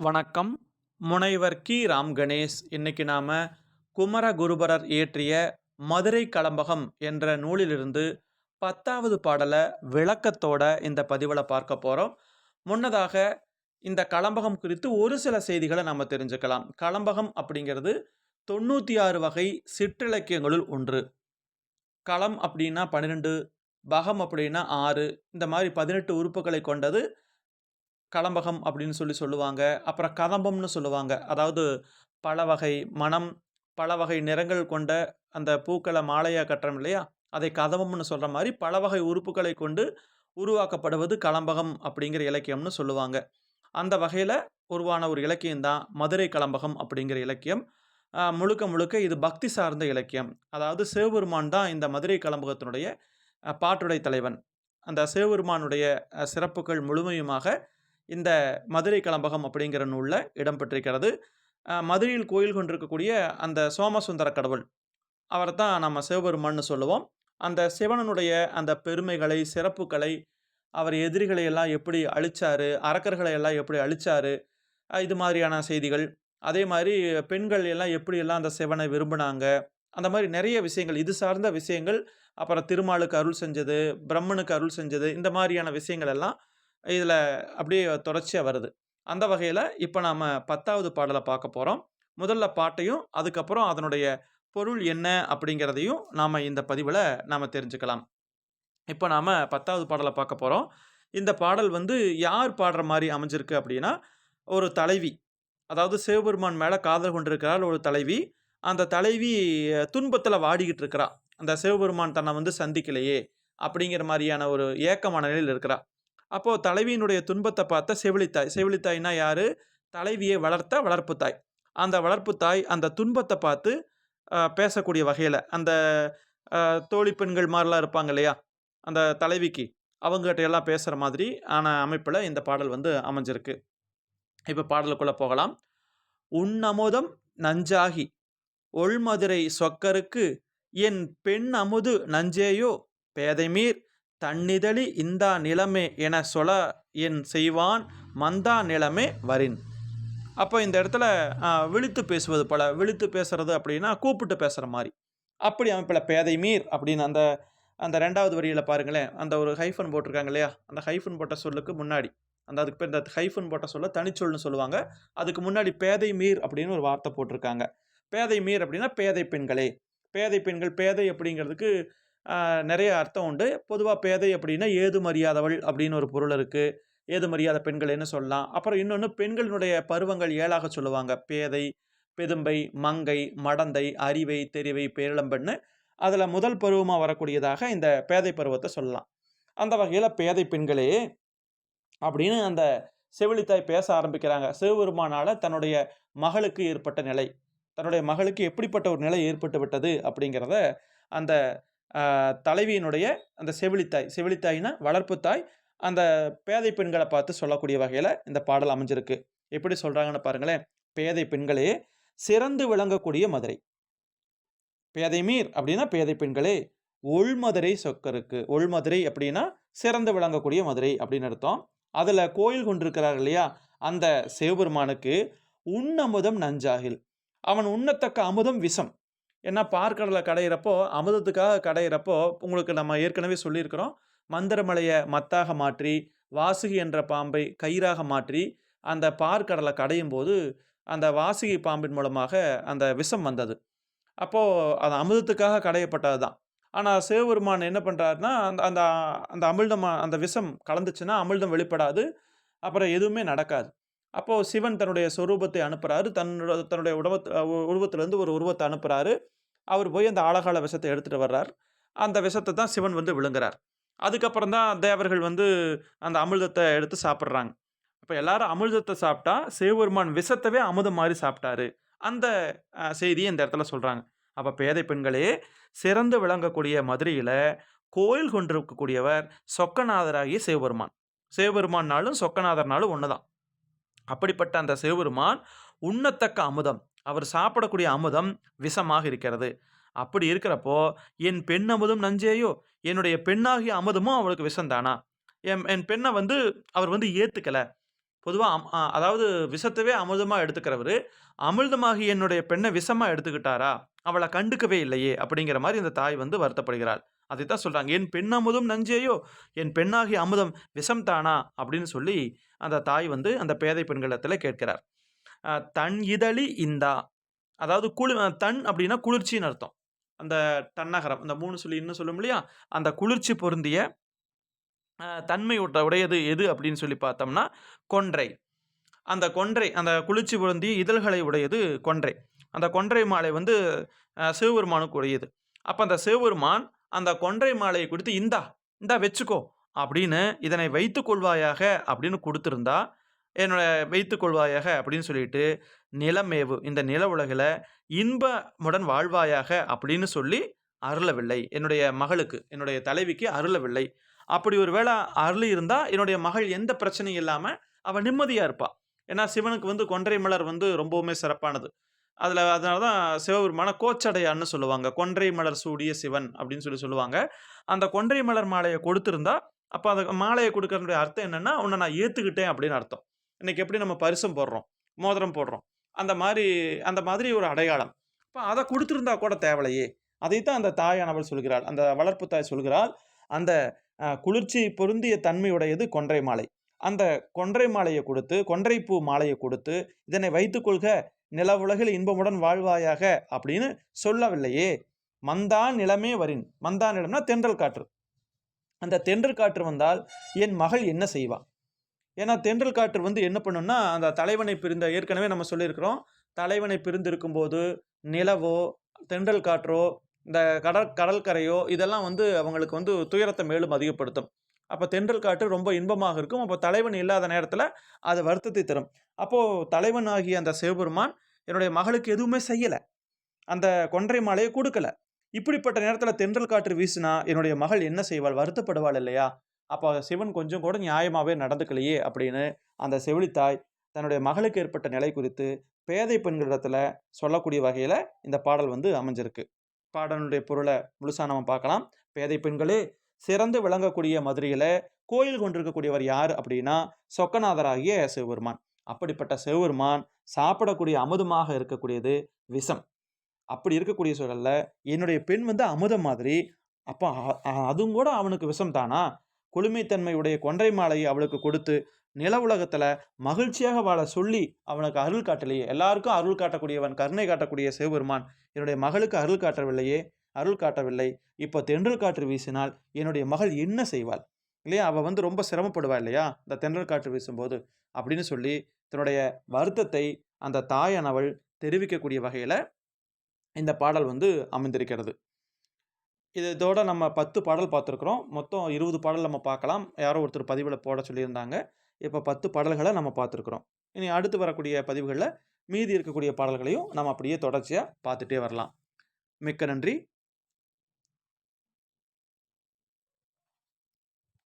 வணக்கம். முனைவர் கி. ராம் கணேஷ். இன்னைக்கு நாம குமரகுருபரர் இயற்றிய மதுரை கலம்பகம் என்ற நூலிலிருந்து பத்தாவது பாடலை விளக்கத்தோட இந்த பதிவில் பார்க்க போகிறோம் முன்னதாக இந்த கலம்பகம் குறித்து ஒரு சில செய்திகளை நம்ம தெரிஞ்சுக்கலாம். கலம்பகம் அப்படிங்கிறது தொண்ணூற்றி ஆறு வகை சிற்றிலக்கியங்களுள் ஒன்று. களம் அப்படின்னா பன்னிரெண்டு பகம் அப்படின்னா ஆறு. இந்த மாதிரி பதினெட்டு உறுப்புகளை கொண்டது களம்பகம் அப்படின்னு சொல்லி சொல்லுவாங்க. அப்புறம் கதம்பம்னு சொல்லுவாங்க. அதாவது பல வகை மனம் பல வகை நிறங்கள் கொண்ட அந்த பூக்களை மாலையாக கட்டுறோம் இல்லையா? அதை கதம்பம்னு சொல்கிற மாதிரி பல வகை உறுப்புகளை கொண்டு உருவாக்கப்படுவது களம்பகம் அப்படிங்கிற இலக்கியம்னு சொல்லுவாங்க. அந்த வகையில் உருவான ஒரு இலக்கியம் தான் மதுரை களம்பகம் அப்படிங்கிற இலக்கியம். முழுக்க முழுக்க இது பக்தி சார்ந்த இலக்கியம். அதாவது சிவபெருமான் தான் இந்த மதுரை கலம்பகத்தினுடைய பாட்டுடை தலைவன். அந்த சிவபெருமானுடைய சிறப்புகள் முழுமையுமாக இந்த மதுரை கலம்பகம் அப்படிங்கிற நூலில் இடம்பெற்றிருக்கிறது மதுரையில் கோயில் கொண்டிருக்கக்கூடிய அந்த சோமசுந்தர கடவுள். அவரை தான் நம்ம சிவபெருமான்னு சொல்லுவோம். அந்த சிவனனுடைய அந்த பெருமைகளை சிறப்புகளை அவர் எதிரிகளை எல்லாம் எப்படி அழிச்சார் அரக்கர்களை எல்லாம் எப்படி அழிச்சார் இது மாதிரியான செய்திகள். அதே மாதிரி பெண்கள் எல்லாம் எப்படி எல்லாம் அந்த சிவனை விரும்பினாங்க. அந்த மாதிரி நிறைய விஷயங்கள் இது சார்ந்த விஷயங்கள். அப்புறம் திருமாலுக்கு அருள் செஞ்சது பிரம்மனுக்கு அருள் செஞ்சது இந்த மாதிரியான விஷயங்கள் எல்லாம் இதில் அப்படியே தொடர்ச்சியாக வருது. அந்த வகையில் இப்போ நாம் பத்தாவது பாடலை பார்க்க போகிறோம் முதல்ல பாட்டையும் அதுக்கப்புறம் அதனுடைய பொருள் என்ன அப்படிங்கிறதையும் நாம் இந்த பதிவில் நாம் தெரிஞ்சுக்கலாம். இப்போ நாம் பத்தாவது பாடலை பார்க்க போகிறோம் இந்த பாடல் வந்து யார் பாடுற மாதிரி அமைஞ்சிருக்கு அப்படின்னா ஒரு தலைவி. அதாவது சிவபெருமான் மேலே காதல் கொண்டிருக்கிறாள் ஒரு தலைவி. அந்த தலைவி துன்பத்தில் வாடிக்கிட்டு இருக்கிறா. அந்த சிவபெருமான் தன்னை வந்து சந்திக்கலையே அப்படிங்கிற மாதிரியான ஒரு ஏக்கமான நிலையில் இருக்கிறா. அப்போது தலைவியினுடைய துன்பத்தை பார்த்த செவிலித்தாய். செவிலித்தாய்னா யார்? தலைவியை வளர்த்த வளர்ப்பு தாய் அந்த வளர்ப்பு தாய் அந்த துன்பத்தை பார்த்து பேசக்கூடிய வகையில் அந்த தோழி பெண்கள் மாதிரிலாம் இருப்பாங்க இல்லையா? அந்த தலைவிக்கு. அவங்ககிட்ட எல்லாம் பேசுகிற மாதிரி ஆன அமைப்பில் இந்த பாடல் வந்து அமைஞ்சிருக்கு. இப்போ பாடலுக்குள்ளே போகலாம். உன்னமுதம் நஞ்சாகி ஒள்மதுரை சொக்கருக்கு என் பெண் அமுது நஞ்சேயோ பேதைமீர் தன்னிதழி இந்தா நிலமே என சொல என் செய்வான் மந்தா நிலமே வரின். அப்போ இந்த இடத்துல விழித்து பேசுவது போல விழித்து பேசுறது அப்படின்னா கூப்பிட்டு பேசுகிற மாதிரி. அப்படி அமைப்பில் பேதை மீர் அப்படின்னு அந்த அந்த ரெண்டாவது வரியில் பாருங்களேன் அந்த ஒரு ஹைஃபன் போட்டிருக்காங்க இல்லையா? அந்த ஹைஃபன் போட்ட சொல்லுக்கு முன்னாடி அந்த அதுக்கு பேர் இந்த ஹைஃபன் போட்ட சொல்ல தனிச்சொல்னு சொல்லுவாங்க. அதுக்கு முன்னாடி பேதை மீர் அப்படின்னு ஒரு வார்த்தை போட்டிருக்காங்க. பேதை மீர் அப்படின்னா பேதை பெண்களே. பேதை பெண்கள் பேதை அப்படிங்கிறதுக்கு நிறைய அர்த்தம் உண்டு. பொதுவாக பேதை அப்படின்னா ஏது மரியாதவள் அப்படின்னு ஒரு பொருள் இருக்குது ஏது மரியாத பெண்கள்னு சொல்லலாம். அப்புறம் இன்னொன்று பெண்களினுடைய பருவங்கள் ஏழாக சொல்லுவாங்க. பேதை பெதும்பை மங்கை மடந்தை அறிவை தெரிவை பேரிளம்பெண்ணு. அதில் முதல் பருவமாக வரக்கூடியதாக இந்த பேதை பருவத்தை சொல்லலாம். அந்த வகையில் பேதை பெண்களே அப்படின்னு அந்த செவிலித்தாய் பேச ஆரம்பிக்கிறாங்க. சிவபெருமானால் தன்னுடைய மகளுக்கு ஏற்பட்ட நிலை தன்னுடைய மகளுக்கு எப்படிப்பட்ட ஒரு நிலை ஏற்பட்டு விட்டது அப்படிங்கிறத அந்த தலைவியினுடைய அந்த செவிலித்தாய் செவிலித்தாய்னா வளர்ப்பு தாய் அந்த பேதை பெண்களை பார்த்து சொல்லக்கூடிய வகையில் இந்த பாடல் அமைஞ்சிருக்கு. எப்படி சொல்கிறாங்கன்னு பாருங்களேன். பேதை பெண்களே சிறந்து விளங்கக்கூடிய மதுரை. பேதை மீர் அப்படின்னா பேதை பெண்களே ஒள்மதுரை சொக்கருக்கு. ஒள்மதுரை அப்படின்னா சிறந்து விளங்கக்கூடிய மதுரை அப்படின்னு அர்த்தம். அதில் கோயில் கொண்டிருக்கிறார் இல்லையா? அந்த சிவபெருமானுக்கு உண்ணமுதம் நஞ்சாகில். அவன் உண்ணத்தக்க அமுதம் விஷம். ஏன்னா பார்க்கடலை கடையிறப்போ அமுதத்துக்காக கடையிறப்போ உங்களுக்கு நம்ம ஏற்கனவே சொல்லியிருக்கிறோம். மந்திரமலையை மத்தாக மாற்றி வாசுகி என்ற பாம்பை கயிறாக மாற்றி அந்த பார்க்கடலை கடையும் போது அந்த வாசுகி பாம்பின் மூலமாக அந்த விஷம் வந்தது. அப்போது அது அமிர்தத்துக்காக கடையப்பட்டது தான். ஆனால் சிவபெருமான் என்ன பண்ணுறாருன்னா அந்த அந்த அந்த அமிழ்தம் அந்த விஷம் கலந்துச்சுன்னா அமிழ்தம் வெளிப்படாது. அப்புறம் எதுவுமே நடக்காது. அப்போது சிவன் தன்னுடைய சொரூபத்தை அனுப்புகிறாரு தன்னோட தன்னுடைய உடவத் உருவத்திலேருந்து ஒரு உருவத்தை அனுப்புகிறாரு அவர் போய் அந்த ஆழகால விஷத்தை எடுத்துகிட்டு வர்றார். அந்த விஷத்தை தான் சிவன் வந்து விழுங்குறார். அதுக்கப்புறம் தான் தேவர்கள் வந்து அந்த அமிர்தத்தை எடுத்து சாப்பிட்றாங்க. அப்போ எல்லாரும் அமிர்தத்தை சாப்பிட்டா சிவபெருமான் விஷத்தவே அமுதம் மாதிரி சாப்பிட்டாரு. அந்த செய்தியை இந்த இடத்துல சொல்கிறாங்க அப்போ பேதை பெண்களே சிறந்து விளங்கக்கூடிய மதுரையில் கோயில் கொண்டிருக்கக்கூடியவர் சொக்கநாதராகிய சிவபெருமான். சிவபெருமான்னாலும் சொக்கநாதர்னாலும் ஒன்று தான் அப்படிப்பட்ட அந்த சிவபெருமான் உண்ணத்தக்க அமுதம் அவர் சாப்பிடக்கூடிய அமுதம் விஷமாக இருக்கிறது அப்படி இருக்கிறப்போ என் பெண் அமுதம் நஞ்சேயோ என்னுடைய பெண்ணாகிய அமுதமும் அவளுக்கு விஷந்தானா என் என் பெண்ணை வந்து அவர் வந்து ஏற்றுக்கலை பொதுவாக அம் அதாவது விஷத்தவே அமுதமாக எடுத்துக்கிறவர் "அமிர்தமாகிய என்னுடைய பெண்ணை விஷமாக எடுத்துக்கிட்டாரா? அவளை கண்டுக்கவே இல்லையே!" அப்படிங்கிற மாதிரி இந்த தாய் வந்து வருத்தப்படுகிறாள். அதைத்தான் சொல்கிறாங்க "என் பெண் அமுதம் நஞ்சேயோ! என் பெண்ணாகிய அமுதம் விஷம் தானா?" அப்படின்னு சொல்லி அந்த தாய் வந்து அந்த பேதை பெண்களிடத்தில் கேட்கிறார். "தன் இதழி இந்தா" அதாவது குளிர் தன் அப்படின்னா குளிர்ச்சின்னு அர்த்தம். அந்த தன்னகரம். அந்த மூணு சொல்லி இன்னும் சொல்லும் இல்லையா? அந்த குளிர்ச்சி பொருந்திய தன்மை உட்ட உடையது எது அப்படின்னு சொல்லி பார்த்தோம்னா, கொன்றை. அந்த கொன்றை அந்த குளிர்ச்சி பொருந்திய இதழ்களை உடையது கொன்றை. அந்த கொன்றை மாலை வந்து சிவபெருமானுக்கு உடையது அப்போ அந்த சிவபெருமான் அந்த கொன்றை மாலையை கொடுத்து "இந்தா, இந்தா வச்சுக்கோ" அப்படின்னு, "இதனை வைத்து கொள்வாயாக" அப்படின்னு கொடுத்துருந்தா என்னோட வைத்து கொள்வாயாக" அப்படின்னு சொல்லிட்டு, "நிலமேவு இந்த நில உலகில் இன்பமுடன் வாழ்வாயாக" அப்படின்னு சொல்லி அருளவில்லை. என்னுடைய மகளுக்கு, என்னுடைய தலைவிக்கு அருளவில்லை. அப்படி ஒரு அருளி இருந்தால் என்னுடைய மகள் எந்த பிரச்சனையும் இல்லாமல் அவள் நிம்மதியாக இருப்பாள் ஏன்னா சிவனுக்கு வந்து கொன்றை மலர் வந்து ரொம்பவுமே சிறப்பானது. அதில் அதனால தான் சிவபெருமான கோச்சடையான்னு சொல்லுவாங்க. "கொன்றை மலர் சூடிய சிவன்" அப்படின்னு சொல்லி சொல்லுவாங்க. அந்த கொன்றை மலர் மாலையை கொடுத்துருந்தா அப்போ அந்த மாலையை கொடுக்கறதுடைய அர்த்தம் என்னென்னா உன்னை நான் ஏற்றுக்கிட்டேன் அப்படின்னு அர்த்தம். இன்றைக்கி எப்படி நம்ம பரிசம் போடுறோம், மோதிரம் போடுறோம். அந்த மாதிரி அந்த மாதிரி ஒரு அடையாளம். இப்போ அதை கொடுத்துருந்தா கூட தேவலையே! தான் அந்த தாயானவள் சொல்கிறாள். அந்த வளர்ப்பு தாய் சொல்கிறாள், "அந்த குளிர்ச்சி பொருந்திய தன்மையுடையது கொன்றை மாலை. அந்த கொன்றை மாலையை கொடுத்து கொன்றைப்பூ மாலையை கொடுத்து இதனை வைத்துக்கொள்க நில நிலவுலகில் இன்பமுடன் வாழ்வாயாக" அப்படின்னு சொல்லவில்லையே! "மந்தான் நிலமே வரின்" மந்தான் நிலம்னா தென்றல் காற்று. அந்த தென்றல் காற்று வந்தால் என் மகள் என்ன செய்வான் ஏன்னா தென்றல் காற்று வந்து என்ன பண்ணுன்னா அந்த தலைவனை பிரிந்த ஏற்கனவே நம்ம சொல்லியிருக்கிறோம். தலைவனை பிரிந்திருக்கும்போது, நிலவோ, தென்றல் காற்றோ, இந்த கடற் கடற்கரையோ இதெல்லாம் வந்து அவங்களுக்கு வந்து துயரத்தை மேலும் அதிகப்படுத்தும். அப்போ தென்றல் காற்று ரொம்ப இன்பமாக இருக்கும். அப்போ தலைவன் இல்லாத நேரத்தில் அது வருத்தத்தை தரும். அப்போது தலைவன் ஆகிய அந்த சிவபெருமான், என்னுடைய மகளுக்கு எதுவுமே செய்யலை அந்த கொன்றை மாலையை கொடுக்கல இப்படிப்பட்ட நேரத்தில் தென்றல் காற்று வீசினா, என்னுடைய மகள் என்ன செய்வாள்? வருத்தப்படுவாள் இல்லையா? அப்போ சிவன் கொஞ்சம் கூட நியாயமாகவே நடந்துக்கலையே! அப்படின்னு அந்த செவிலித்தாய் தன்னுடைய மகளுக்கு ஏற்பட்ட நிலை குறித்து பேதை பெண்களிடத்தில் சொல்லக்கூடிய வகையில் இந்த பாடல் வந்து அமைஞ்சிருக்கு. பாடலுடைய பொருளை முழுசாக நம்ம பார்க்கலாம். "பேதை பெண்களே! சிறந்து விளங்கக்கூடிய மதுரையில் கோயில் கொண்டிருக்கக்கூடியவர் யார் அப்படின்னா, சொக்கநாதராகிய சிவபெருமான். அப்படிப்பட்ட சிவபெருமான் சாப்பிடக்கூடிய அமுதமாக இருக்கக்கூடியது விஷம். அப்படி இருக்கக்கூடிய சூழல்ல, என்னுடைய பெண் வந்து அமுதம் மாதிரி, அப்போ அதுவும் கூட அவனுக்கு விஷம் தானா? குளுமைத்தன்மை உடைய கொன்றை மாலையை அவளுக்கு கொடுத்து, நில உலகத்தில் மகிழ்ச்சியாக வாழ சொல்லி அவனுக்கு அருள் காட்டலையே! எல்லாருக்கும் அருள் காட்டக்கூடியவன், கருணை காட்டக்கூடிய சிவபெருமான், என்னுடைய மகளுக்கு அருள் காட்டவில்லையே! அருள் காட்டவில்லை. இப்போ தென்றல் காற்று வீசினால், என்னுடைய மகள் என்ன செய்வாள்? இல்லையா? அவள் வந்து ரொம்ப சிரமப்படுவா இல்லையா? இந்த தென்றல் காற்று வீசும்போது. அப்படின்னு சொல்லி, தன்னுடைய வருத்தத்தை அந்த தாயானவள் தெரிவிக்கக்கூடிய வகையில் இந்த பாடல் வந்து அமைந்திருக்கிறது. இது இதோட நம்ம 10 பாடல் பார்த்துருக்குறோம் மொத்தம் 20 பாடல் நம்ம பார்க்கலாம். யாரோ ஒருத்தர் பதிவில் போட சொல்லியிருந்தாங்க. இப்போ பத்து பாடல்களை நம்ம பார்த்துருக்குறோம் இனி அடுத்து வரக்கூடிய பதிவுகளில் மீதி இருக்கக்கூடிய பாடல்களையும் நம்ம அப்படியே தொடர்ச்சியாக பார்த்துட்டே வரலாம். மிக்க நன்றி.